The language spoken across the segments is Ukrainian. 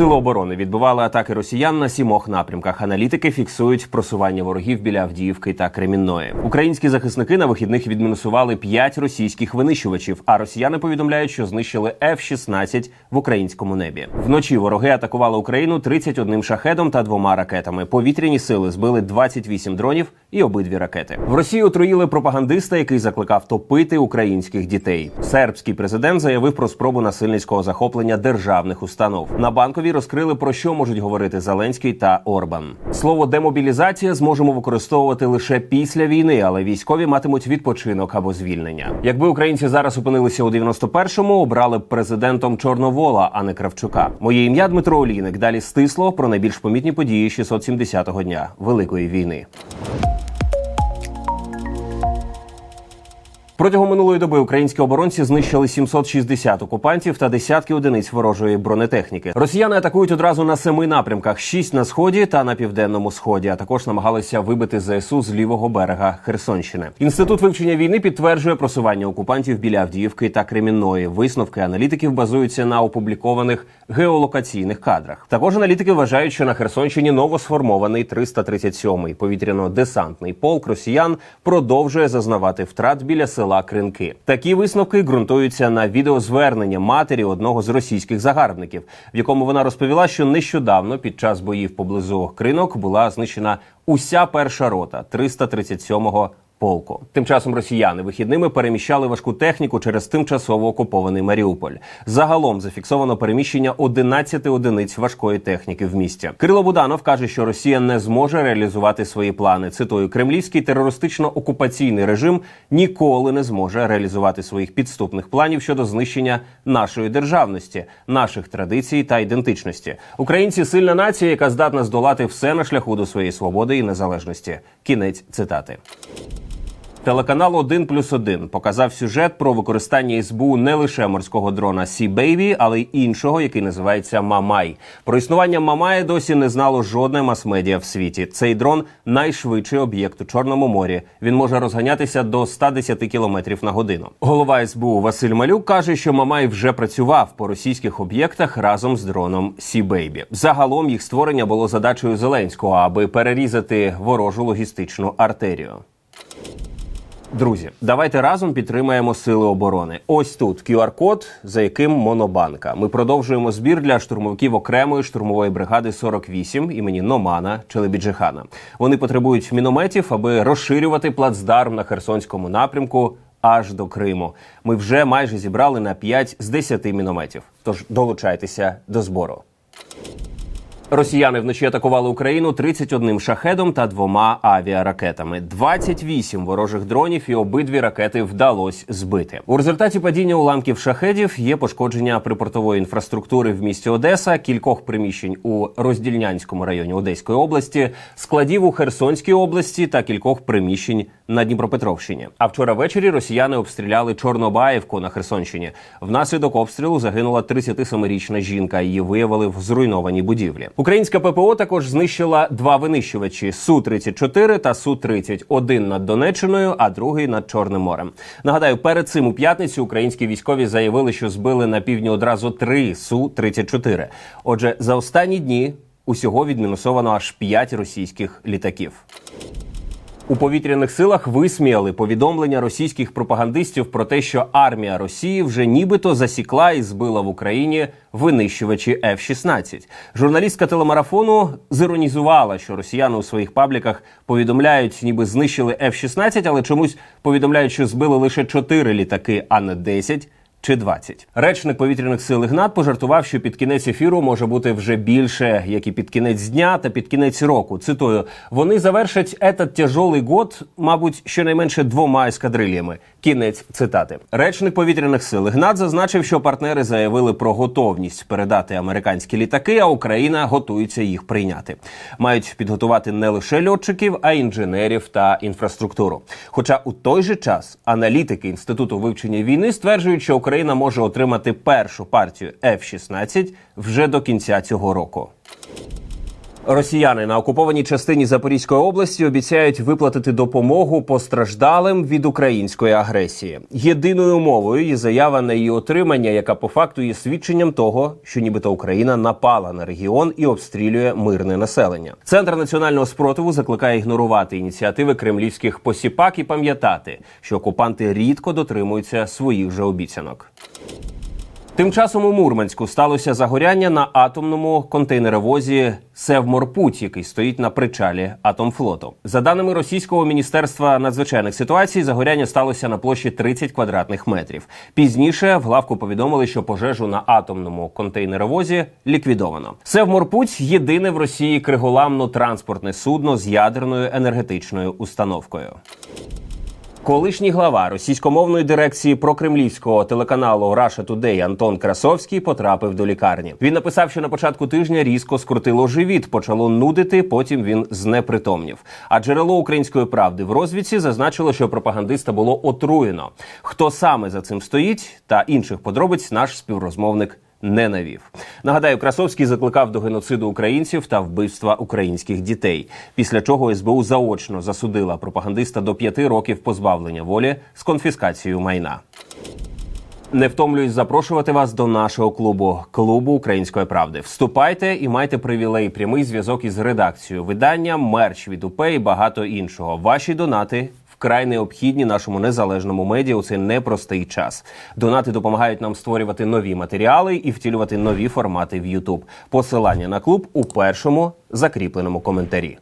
Сили оборони відбивали атаки росіян на сімох напрямках. Аналітики фіксують просування ворогів біля Авдіївки та Кремінної. Українські захисники на вихідних відмінусували п'ять російських винищувачів. А росіяни повідомляють, що знищили F-16 в українському небі. Вночі вороги атакували Україну 31 шахедом та двома ракетами. Повітряні сили збили 28 дронів і обидві ракети. В Росії отруїли пропагандиста, який закликав топити українських дітей. Сербський президент заявив про спробу насильницького захоплення державних установ. На банковій розкрили про що можуть говорити Зеленський та Орбан. Слово демобілізація зможемо використовувати лише після війни, але військові матимуть відпочинок або звільнення. Якби українці зараз опинилися у 91-му, обрали б президентом Чорновола, а не Кравчука. Моє ім'я Дмитро Олійник. Далі стисло про найбільш помітні події 670-го дня Великої війни. Протягом минулої доби українські оборонці знищили 760 окупантів та десятки одиниць ворожої бронетехніки. Росіяни атакують одразу на семи напрямках: шість на сході та на південному сході. А також намагалися вибити ЗСУ з лівого берега Херсонщини. Інститут вивчення війни підтверджує просування окупантів біля Авдіївки та Кремінної. Висновки аналітиків базуються на опублікованих геолокаційних кадрах. Також аналітики вважають, що на Херсонщині новосформований 337-й повітряно-десантний полк росіян продовжує зазнавати втрат біля села Кринки. Такі висновки ґрунтуються на відеозвернення матері одного з російських загарбників, в якому вона розповіла, що нещодавно під час боїв поблизу кринок була знищена уся перша рота 337-го полку. Тим часом росіяни вихідними переміщали важку техніку через тимчасово окупований Маріуполь. Загалом зафіксовано переміщення 11 одиниць важкої техніки в місті. Кирило Буданов каже, що Росія не зможе реалізувати свої плани. Цитую, кремлівський терористично-окупаційний режим ніколи не зможе реалізувати своїх підступних планів щодо знищення нашої державності, наших традицій та ідентичності. Українці сильна нація, яка здатна здолати все на шляху до своєї свободи і незалежності. Кінець цитати. Телеканал 1 плюс 1 показав сюжет про використання СБУ не лише морського дрона Sea Baby, але й іншого, який називається Мамай. Про існування Мамая досі не знало жодне мас-медіа в світі. Цей дрон найшвидший об'єкт у Чорному морі. Він може розганятися до 110 км на годину. Голова СБУ Василь Малюк каже, що Мамай вже працював по російських об'єктах разом з дроном Sea Baby. Загалом їх створення було задачею Зеленського, аби перерізати ворожу логістичну артерію. Друзі, давайте разом підтримаємо сили оборони. Ось тут QR-код, за яким монобанка. Ми продовжуємо збір для штурмовиків окремої штурмової бригади 48 імені Номана Челебіджихана. Вони потребують мінометів, аби розширювати плацдарм на Херсонському напрямку. Аж до Криму ми вже майже зібрали на 5 з 10 мінометів. Тож долучайтеся до збору. Росіяни вночі атакували Україну 31 шахедом та двома авіаракетами. 28 ворожих дронів і обидві ракети вдалося збити. У результаті падіння уламків шахедів є пошкодження припортової інфраструктури в місті Одеса, кількох приміщень у Роздільнянському районі Одеської області, складів у Херсонській області та кількох приміщень на Дніпропетровщині. А вчора ввечері росіяни обстріляли Чорнобаївку на Херсонщині. Внаслідок обстрілу загинула 37-річна жінка. Її виявили в зруйнованій будівлі. Українська ППО також знищила два винищувачі су 34 та су 30 Один над Донеччиною, а другий над Чорним морем. Нагадаю, перед цим у п'ятницю українські військові заявили, що збили на півдні одразу три су 34 Отже, за останні дні усього відмінусовано аж п'ять російських літаків. У повітряних силах висміяли повідомлення російських пропагандистів про те, що армія Росії вже нібито засікла і збила в Україні винищувачі F-16. Журналістка телемарафону зіронізувала, що росіяни у своїх пабліках повідомляють, ніби знищили F-16, але чомусь повідомляють, що збили лише 4 літаки, а не 10 чи 20. Речник повітряних сил Ігнат пожартував, що під кінець ефіру може бути вже більше, як і під кінець дня та під кінець року. Цитую: вони завершать этот тяжолий год, мабуть, щонайменше двома ескадрильями. Кінець цитати. Речник повітряних сил Ігнат зазначив, що партнери заявили про готовність передати американські літаки, а Україна готується їх прийняти. Мають підготувати не лише льотчиків, а й інженерів та інфраструктуру. Хоча у той же час аналітики інституту вивчення війни стверджують, що Україна може отримати першу партію F-16 вже до кінця цього року. Росіяни на окупованій частині Запорізької області обіцяють виплатити допомогу постраждалим від української агресії. Єдиною умовою є заява на її отримання, яка по факту є свідченням того, що нібито Україна напала на регіон і обстрілює мирне населення. Центр національного спротиву закликає ігнорувати ініціативи кремлівських посіпак і пам'ятати, що окупанти рідко дотримуються своїх же обіцянок. Тим часом у Мурманську сталося загоряння на атомному контейнеровозі Севморпуть, який стоїть на причалі Атомфлоту. За даними російського міністерства надзвичайних ситуацій, загоряння сталося на площі 30 квадратних метрів. Пізніше в главку повідомили, що пожежу на атомному контейнеровозі ліквідовано. Севморпуть єдине в Росії криголамно-транспортне судно з ядерною енергетичною установкою. Колишній глава російськомовної дирекції прокремлівського телеканалу Russia Today Антон Красовський потрапив до лікарні. Він написав, що на початку тижня різко скрутило живіт, почало нудити. Потім він знепритомнів. А джерело української правди в розвідці зазначило, що пропагандиста було отруєно. Хто саме за цим стоїть, та інших подробиць наш співрозмовник не навів. Нагадаю, Красовський закликав до геноциду українців та вбивства українських дітей. Після чого СБУ заочно засудила пропагандиста до п'яти років позбавлення волі з конфіскацією майна. Не втомлююсь запрошувати вас до нашого клубу клубу української правди. Вступайте і майте привілей, прямий зв'язок із редакцією, видання, мерч від УП і багато іншого. Ваші донати вкрай необхідні нашому незалежному медіа у цей непростий час. Донати допомагають нам створювати нові матеріали і втілювати нові формати в YouTube. Посилання на клуб у першому закріпленому коментарі.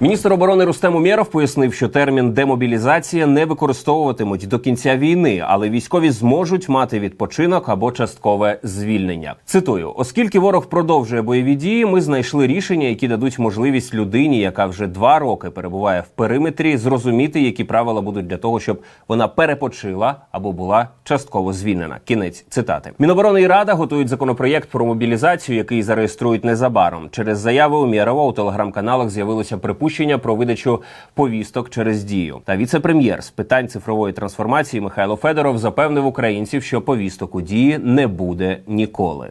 Міністр оборони Рустем Умєров пояснив, що термін демобілізація не використовуватимуть до кінця війни, але військові зможуть мати відпочинок або часткове звільнення. Цитую: оскільки ворог продовжує бойові дії, ми знайшли рішення, які дадуть можливість людині, яка вже два роки перебуває в периметрі, зрозуміти, які правила будуть для того, щоб вона перепочила або була частково звільнена. Кінець цитати. Міноборони і рада готують законопроєкт про мобілізацію, який зареєструють незабаром. Через заяви Умєрова у телеграм-каналах з'явилося припущення про видачу повісток через дію. Та віце-прем'єр з питань цифрової трансформації Михайло Федоров запевнив українців, що повісток у дії не буде ніколи.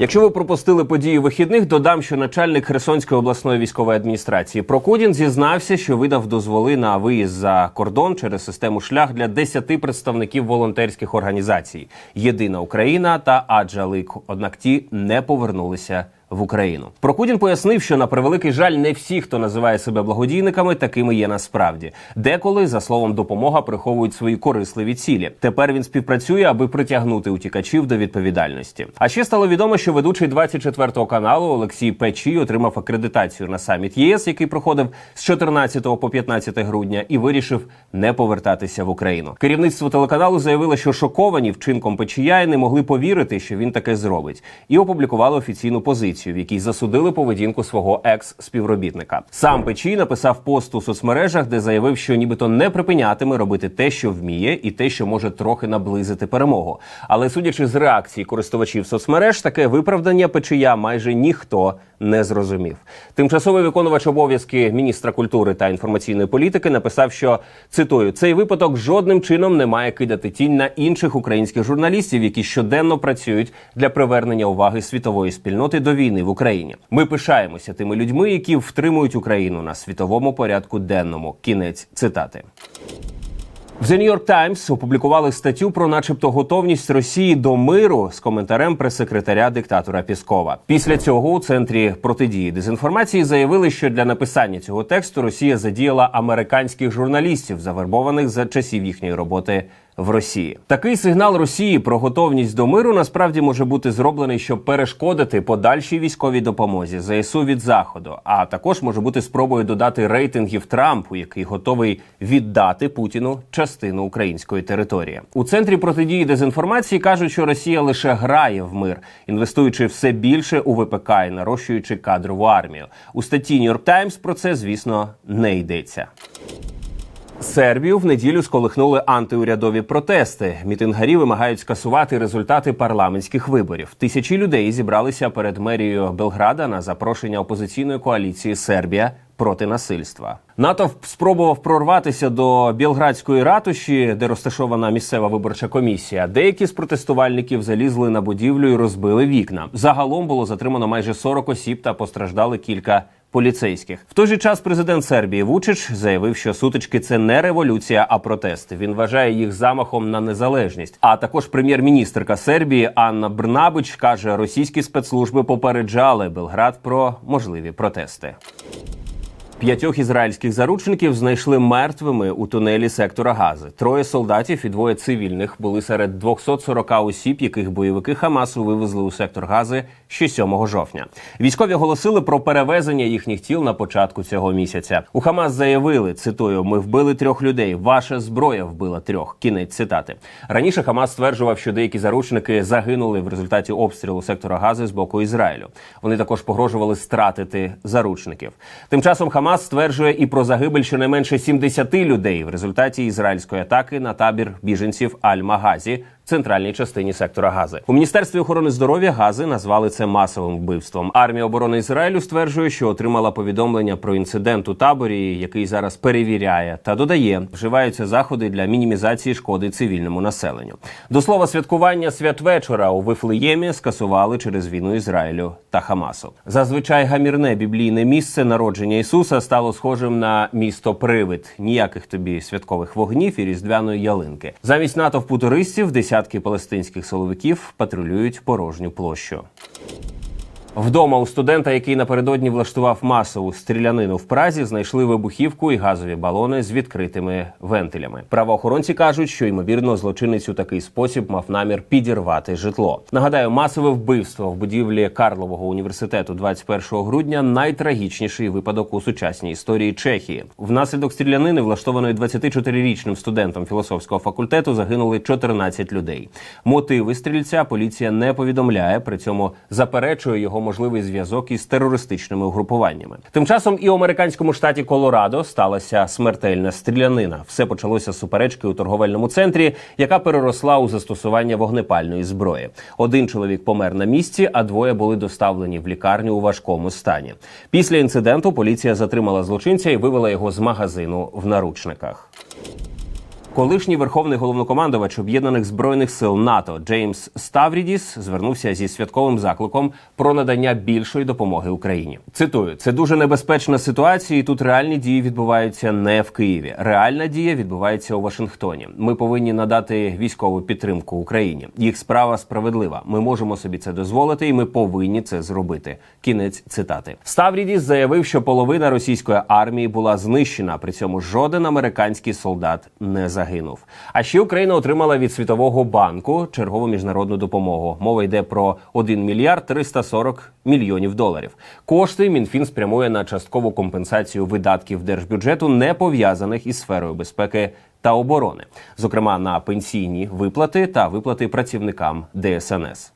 Якщо ви пропустили події вихідних, додам, що начальник Херсонської обласної військової адміністрації Прокудін зізнався, що видав дозволи на виїзд за кордон через систему шлях для 10 представників волонтерських організацій Єдина Україна та Аджалик. Однак ті не повернулися. В Україну Прокудін пояснив, що на превеликий жаль, не всі, хто називає себе благодійниками, такими є насправді. Деколи, за словом, допомога приховують свої корисливі цілі. Тепер він співпрацює, аби притягнути утікачів до відповідальності. А ще стало відомо, що ведучий 24 каналу Олексій Печій отримав акредитацію на саміт ЄС, який проходив з 14 по 15 грудня, і вирішив не повертатися в Україну. Керівництво телеканалу заявило, що шоковані вчинком Печія і не могли повірити, що він таке зробить, і опублікували офіційну позицію в якій засудили поведінку свого екс-співробітника. Сам Печій написав пост у соцмережах, де заявив, що нібито не припинятиме робити те, що вміє, і те, що може трохи наблизити перемогу. Але судячи з реакції користувачів соцмереж, таке виправдання Печія майже ніхто не зрозумів. Тимчасовий виконувач обов'язки міністра культури та інформаційної політики написав, що цитую цей випадок жодним чином не має кидати тінь на інших українських журналістів, які щоденно працюють для привернення уваги світової спільноти до війни в Україні. Ми пишаємося тими людьми, які втримують Україну на світовому порядку денному. Кінець цитати. В The New York Times опублікували статтю про, начебто, готовність Росії до миру з коментарем прес-секретаря диктатора Піскова. Після цього у центрі протидії дезінформації заявили, що для написання цього тексту Росія задіяла американських журналістів, завербованих за часів їхньої роботи. В Росії такий сигнал Росії про готовність до миру насправді може бути зроблений, щоб перешкодити подальшій військовій допомозі ЗСУ від заходу, а також може бути спробою додати рейтингів Трампу, який готовий віддати Путіну частину української території. У центрі протидії дезінформації кажуть, що Росія лише грає в мир, інвестуючи все більше у ВПК і нарощуючи кадрову армію. У статті New York Times про це, звісно, не йдеться. Сербію в неділю сколихнули антиурядові протести. Мітингарі вимагають скасувати результати парламентських виборів. Тисячі людей зібралися перед мерією Белграда на запрошення опозиційної коаліції Сербія проти насильства. Натовп спробував прорватися до Білградської ратуші, де розташована місцева виборча комісія. Деякі з протестувальників залізли на будівлю і розбили вікна. Загалом було затримано майже 40 осіб та постраждали кілька поліцейських. В той же час президент Сербії Вучич заявив, що сутички це не революція, а протести. Він вважає їх замахом на незалежність. А також прем'єр-міністрка Сербії Анна Брнабич каже, російські спецслужби попереджали Белград про можливі протести. П'ятьох ізраїльських заручників знайшли мертвими у тунелі сектора Гази. Троє солдатів і двоє цивільних були серед 240 осіб, яких бойовики Хамасу вивезли у сектор Гази ще 7 жовтня. Військові оголосили про перевезення їхніх тіл на початку цього місяця. У Хамас заявили: цитую: ми вбили трьох людей. Ваша зброя вбила трьох. Кінець цитати. Раніше Хамас стверджував, що деякі заручники загинули в результаті обстрілу сектора Гази з боку Ізраїлю. Вони також погрожували стратити заручників. Тим часом Хамас стверджує і про загибель щонайменше 70 людей в результаті ізраїльської атаки на табір біженців Аль-Магазі центральній частині сектора Гази. У міністерстві охорони здоров'я Гази назвали це масовим вбивством. Армія оборони Ізраїлю стверджує, що отримала повідомлення про інцидент у таборі, який зараз перевіряє, та додає, вживаються заходи для мінімізації шкоди цивільному населенню. До слова, святкування святвечора у Вифлеємі скасували через війну Ізраїлю та Хамасу. Зазвичай гамірне біблійне місце народження Ісуса стало схожим на місто Привид. Ніяких тобі святкових вогнів і різдвяної ялинки. Замість натовпу туристів десятки палестинських силовиків патрулюють порожню площу. Вдома у студента, який напередодні влаштував масову стрілянину в Празі, знайшли вибухівку і газові балони з відкритими вентилями. Правоохоронці кажуть, що ймовірно злочинець у такий спосіб мав намір підірвати житло. Нагадаю, масове вбивство в будівлі Карлового університету 21 грудня найтрагічніший випадок у сучасній історії Чехії. Внаслідок стрілянини, влаштованої 24-річним студентом філософського факультету, загинули 14 людей. Мотиви стрільця поліція не повідомляє, при цьому заперечує його можливий зв'язок із терористичними угрупуваннями. Тим часом і у американському штаті Колорадо сталася смертельна стрілянина. Все почалося з суперечки у торговельному центрі, яка переросла у застосування вогнепальної зброї. Один чоловік помер на місці, а двоє були доставлені в лікарню у важкому стані. Після інциденту поліція затримала злочинця і вивела його з магазину в наручниках. Колишній верховний головнокомандувач об'єднаних збройних сил НАТО Джеймс Ставрідіс звернувся зі святковим закликом про надання більшої допомоги Україні. Цитую: це дуже небезпечна ситуація. і Тут реальні дії відбуваються не в Києві. Реальна дія відбувається у Вашингтоні. Ми повинні надати військову підтримку Україні. Їх справа справедлива. Ми можемо собі це дозволити, і ми повинні це зробити. Кінець цитати. Ставрідіс заявив, що половина російської армії була знищена. При цьому жоден американський солдат не загинув. А ще Україна отримала від Світового банку чергову міжнародну допомогу. Мова йде про 1 мільярд 340 мільйонів доларів. Кошти Мінфін спрямує на часткову компенсацію видатків держбюджету, не пов'язаних із сферою безпеки та оборони, зокрема на пенсійні виплати та виплати працівникам ДСНС.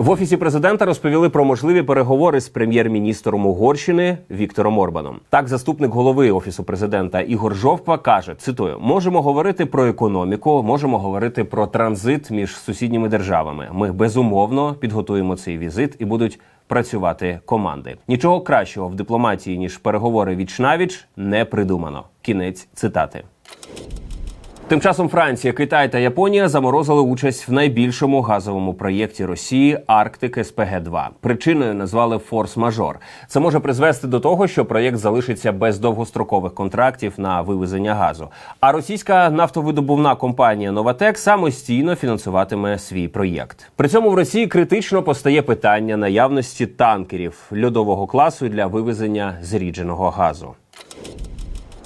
В офісі президента розповіли про можливі переговори з прем'єр-міністром Угорщини Віктором Орбаном. Так, заступник голови офісу президента Ігор Жовква каже: цитую: можемо говорити про економіку, можемо говорити про транзит між сусідніми державами. Ми безумовно підготуємо цей візит і будуть працювати команди. Нічого кращого в дипломатії ніж переговори віч навіч не придумано. Кінець цитати. Тим часом Франція, Китай та Японія заморозили участь в найбільшому газовому проєкті Росії Арктик СПГ 2 Причиною назвали форс-мажор. Це може призвести до того, що проєкт залишиться без довгострокових контрактів на вивезення газу. А російська нафтовидобувна компанія Новатек самостійно фінансуватиме свій проєкт. При цьому в Росії критично постає питання наявності танкерів льодового класу для вивезення зрідженого газу.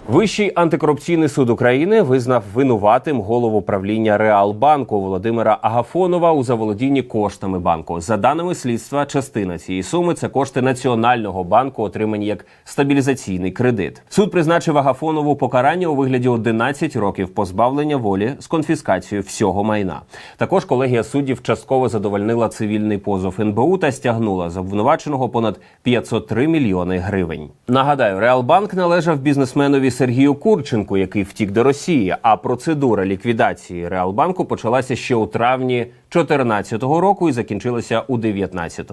Вищий антикорупційний суд України визнав винуватим голову правління Реалбанку Володимира Агафонова у заволодінні коштами банку. За даними слідства, частина цієї суми це кошти Національного банку, отримані як стабілізаційний кредит. Суд призначив Агафонову покарання у вигляді 11 років позбавлення волі з конфіскацією всього майна. Також колегія суддів частково задовольнила цивільний позов НБУ та стягнула з обвинуваченого понад 503 мільйони гривень. Нагадаю, Реалбанк належав бізнесменові Сергію Курченку, який втік до Росії. А процедура ліквідації Реалбанку почалася ще у травні 2014 року і закінчилася у 2019.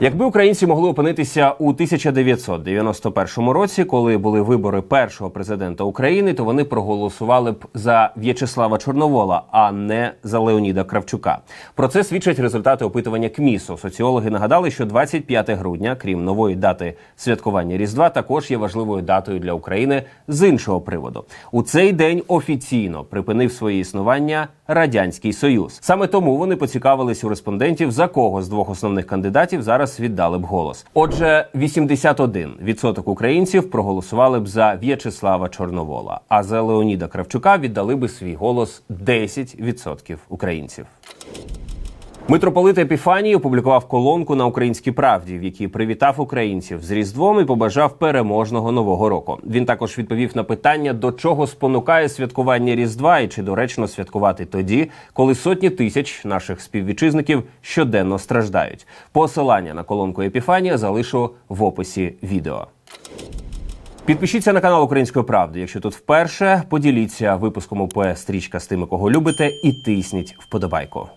Якби українці могли опинитися у 1991 році, коли були вибори першого президента України, то вони проголосували б за В'ячеслава Чорновола, а не за Леоніда Кравчука. Про це свідчать результати опитування КМІСу. Соціологи нагадали, що 25 грудня, крім нової дати святкування Різдва, також є важливою датою для України з іншого приводу. У цей день офіційно припинив своє існування радянський союз. Саме тому вони поцікавились у респондентів, за кого з двох основних кандидатів зараз віддали б голос. Отже, 81% українців проголосували б за В'ячеслава Чорновола, а за Леоніда Кравчука віддали би свій голос 10% українців. Митрополит Епіфаній опублікував колонку на українській правді, в якій привітав українців з Різдвом і побажав переможного нового року. Він також відповів на питання, до чого спонукає святкування Різдва і чи доречно святкувати тоді, коли сотні тисяч наших співвітчизників щоденно страждають. Посилання на колонку Епіфанія залишу в описі відео. Підпишіться на канал Української правди. Якщо тут вперше, поділіться випуском УП стрічка з тими, кого любите, і тисніть вподобайку.